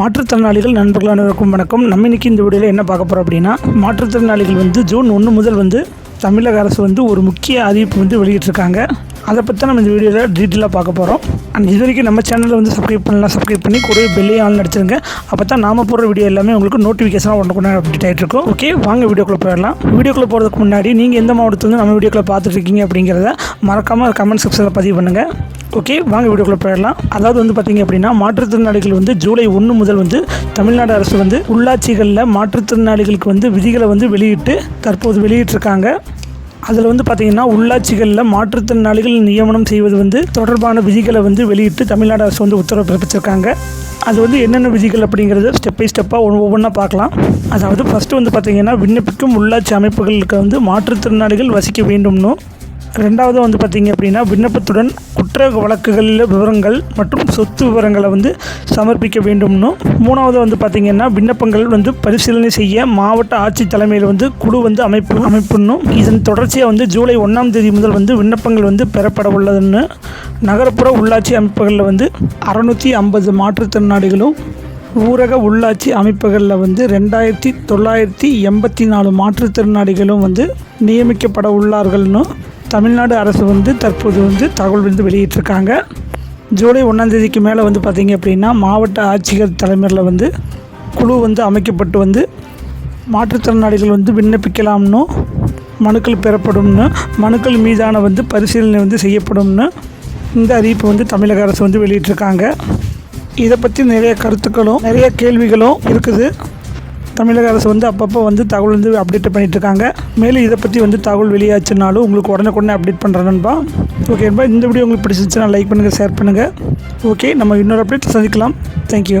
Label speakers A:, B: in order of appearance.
A: மாற்றுத்திறனாளிகள் நண்பர்கள் அனைவருக்கும் வணக்கம். நம்ம இன்னைக்கு இந்த வீடியோவில் என்ன பார்க்க போகிறோம் அப்படின்னா மாற்றுத்திறனாளிகள் வந்து ஜூன் ஒன்று முதல் வந்து தமிழக அரசு வந்து ஒரு முக்கிய அறிவிப்பு வந்து வெளியிட்டிருக்காங்க. அதை பற்றி தான் நம்ம இந்த வீடியோவில் டீட்டெயிலாக பார்க்க போகிறோம் அண்ட் இது வரைக்கும் நம்ம சேனலில் வந்து சப்ஸ்கிரைப் பண்ணலாம் சப்ஸ்கிரைப் பண்ணி கூட பெல்லே ஆன் அடிச்சிருங்க. அப்போ தான் நாம போடுற வீடியோ எல்லாமே உங்களுக்கு நோட்டிஃபிகேஷனாக ஒன்று கொண்டு அப்டேட் ஆகிட்டு இருக்கும். ஓகே வாங்க வீடியோக்குள்ளே போயிடலாம். வீடியோக்குள்ளே போகிறதுக்கு முன்னாடி நீங்கள் எந்த மாவட்டத்துலேருந்து நம்ம வீடியோக்குள்ளே பார்த்துட்ருக்கீங்க அப்படிங்கிறத மறக்காமல் கமெண்ட் செக்ஷனில் பதிவு பண்ணுங்கள் ஓகே வாங்க வீடியோக்குள்ளே போயிடலாம். அதாவது வந்து பார்த்தீங்க அப்படின்னா மாற்றுத்திறனாளிகள் வந்து ஜூலை ஒன்று முதல் வந்து தமிழ்நாடு அரசு வந்து உள்ளாட்சிகளில் மாற்றுத்திறனாளிகளுக்கு வந்து விதிகளை வந்து வெளியிட்டு தற்போது வெளியிட்டிருக்காங்க. அதில் வந்து பார்த்தீங்கன்னா உள்ளாட்சிகளில் மாற்றுத்திறனாளிகள் நியமனம் செய்வது வந்து தொடர்பான விதிகளை வந்து வெளியிட்டு தமிழ்நாடு அரசு வந்து உத்தரவு பிறப்பிச்சிருக்காங்க. அது வந்து என்னென்ன விதிகள் அப்படிங்கிறத ஸ்டெப் பை ஸ்டெப்பாக ஒன்று ஒவ்வொன்றா பார்க்கலாம். அதாவது ஃபஸ்ட்டு வந்து பார்த்தீங்கன்னா விண்ணப்பிக்கும் உள்ளாட்சி அமைப்புகளுக்கு வந்து மாற்றுத்திறனாளிகள் வசிக்க வேண்டும்னும் ரெண்டாவது வந்து பார்த்தீங்க அப்படின்னா விண்ணப்பத்துடன் குற்ற வழக்குகளில் விவரங்கள் மற்றும் சொத்து விவரங்களை வந்து சமர்ப்பிக்க வேண்டும்னும் மூணாவது வந்து பார்த்தீங்கன்னா விண்ணப்பங்கள் வந்து பரிசீலனை செய்ய மாவட்ட ஆட்சி தலைமையில் வந்து குழு வந்து அமைப்பு அமைப்புன்னும் இதன் தொடர்ச்சியாக வந்து ஜூலை ஒன்றாம் தேதி முதல் வந்து விண்ணப்பங்கள் வந்து பெறப்பட உள்ளதுன்னு. நகர்ப்புற உள்ளாட்சி அமைப்புகளில் வந்து அறநூற்றி ஐம்பது மாற்றுத்திறனாளிகளும் ஊரக உள்ளாட்சி அமைப்புகளில் வந்து ரெண்டாயிரத்தி தொள்ளாயிரத்தி எண்பத்தி நாலு மாற்றுத்திறனாளிகளும் வந்து நியமிக்கப்பட உள்ளார்கள்னு. தமிழ்நாடு அரசு வந்து தற்போது வந்து தகவல் வந்து வெளியிட்டிருக்காங்க. ஜூலை ஒன்றாந்தேதிக்கு மேலே வந்து பார்த்திங்க அப்படின்னா மாவட்ட ஆட்சியர் தலைமையில் வந்து குழு வந்து அமைக்கப்பட்டு வந்து மாற்றுத்திறனாளிகள் வந்து விண்ணப்பிக்கலாம்னு மனுக்கள் பெறப்படும்னு மனுக்கள் மீதான வந்து பரிசீலனை வந்து செய்யப்படும்னு இந்த அறிவிப்பு வந்து தமிழக அரசு வந்து வெளியிட்டிருக்காங்க. இதை பற்றி நிறைய கருத்துக்களும் நிறைய கேள்விகளும் இருக்குது. தமிழக அரசு வந்து அப்பப்போ வந்து தகவல் வந்து அப்டேட் பண்ணிட்டு இருக்காங்க மேலும் இதை பற்றி வந்து தகவல் வெளியாச்சுனாலும் உங்களுக்கு உடனே அப்டேட் பண்ணுறேன்பா ஓகே நண்பா இந்த வீடியோ உங்களுக்கு பிடிச்சிருச்சுன்னா லைக் பண்ணுங்கள் ஷேர் பண்ணுங்கள் ஓகே நம்ம இன்னொரு அப்டேட் சந்திக்கலாம். தேங்க்யூ